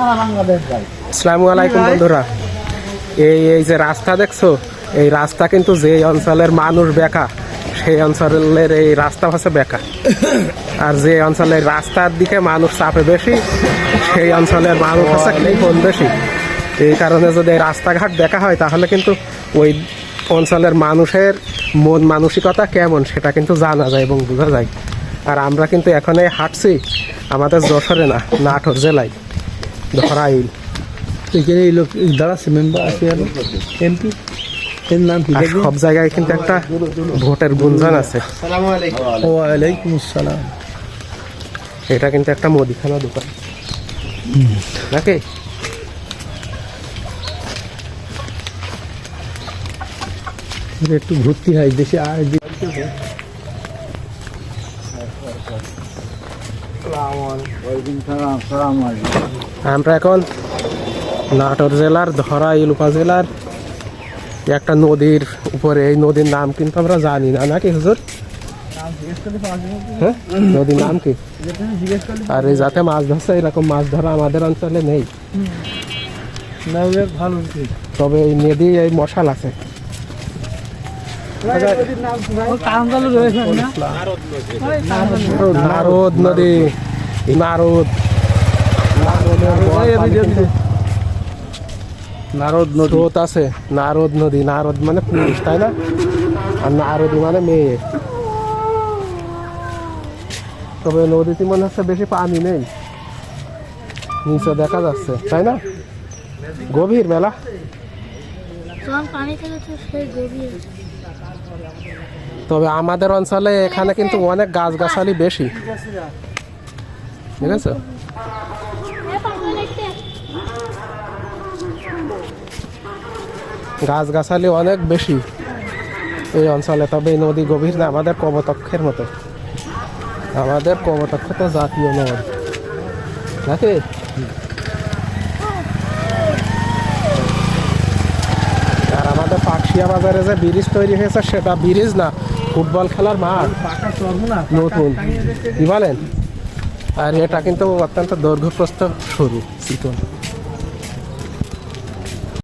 সারা বাংলাদেশ যায়। আসসালামু আলাইকুম বন্ধুরা। এই এই যে রাস্তা দেখছ? এই রাস্তা কিন্তু যে অঞ্চলের মানুষ বেকা সেই অঞ্চলের এই রাস্তা হচ্ছে বেকা। আর যে অঞ্চলের রাস্তার দিকে মানুষ চাপে বেশি সেই অঞ্চলের মানুষ হচ্ছে কৃপণ বেশি। এই কারণে যদি এই রাস্তাঘাট দেখা হয় তাহলে কিন্তু ওই অঞ্চলের মানুষের মন মানসিকতা কেমন সেটা কিন্তু জানা যায় এবং বোঝা যায়। আর আমরা কিন্তু এখানে হাঁটছি আমাদের যশোরে না নাটোর জেলায়। এখানে এই লোক দাঁড়াচ্ছে মেম্বার আছে আর এমপি এর নাম কি? সব জায়গায় কিন্তু একটা ভোটের গুঞ্জন আছে। ওয়ালাইকুম আসসালাম। এটা কিন্তু একটা মুদিখানা দোকান। নাকি? একটু ভর্তি হয় দেশে আর আমরা এখন নাটোর জেলার ধরা ধরাইল উপজেলার একটা নদীর উপরে। এই নদীর নাম কিন্তু আমরা জানি না নাকি হুজুর? হ্যাঁ? নদীর নাম কি? আর এই যাতে মাছ ধরছে এরকম মাছ ধরা আমাদের অঞ্চলে নেই। তবে এই নদী এই মশাল আছে। নারদ নদী, নারদ। নারদ নদী। আছে, নারদ নদী, নারদ মানে পুরুষ, তাই না? আর নারদী মানে মেয়ে। তবে নদীতে মনে হচ্ছে বেশি পানি নেই। নিচে দেখা যাচ্ছে, তাই না? গভীর মেলা। তবে আমাদের অঞ্চলে এখানে কিন্তু অনেক গাছগাছালি বেশি। ঠিক আছে? গাছগাছালি অনেক বেশি এই অঞ্চলে, তবে নদী গভীর না, আমাদের কবতক্ষের মতো। আমাদের কবতক্ষ তো জাতীয় নদ। নাকি আর আমাদের পাকশিয়া বাজারে যে ব্রিজ তৈরি হয়েছে, সেটা ব্রিজ না, ফুটবল খেলার মাঠ। নতুন। কি বলেন? আর এটা কিন্তু অত্যন্ত দৈর্ঘ্যপ্রস্থ শুরু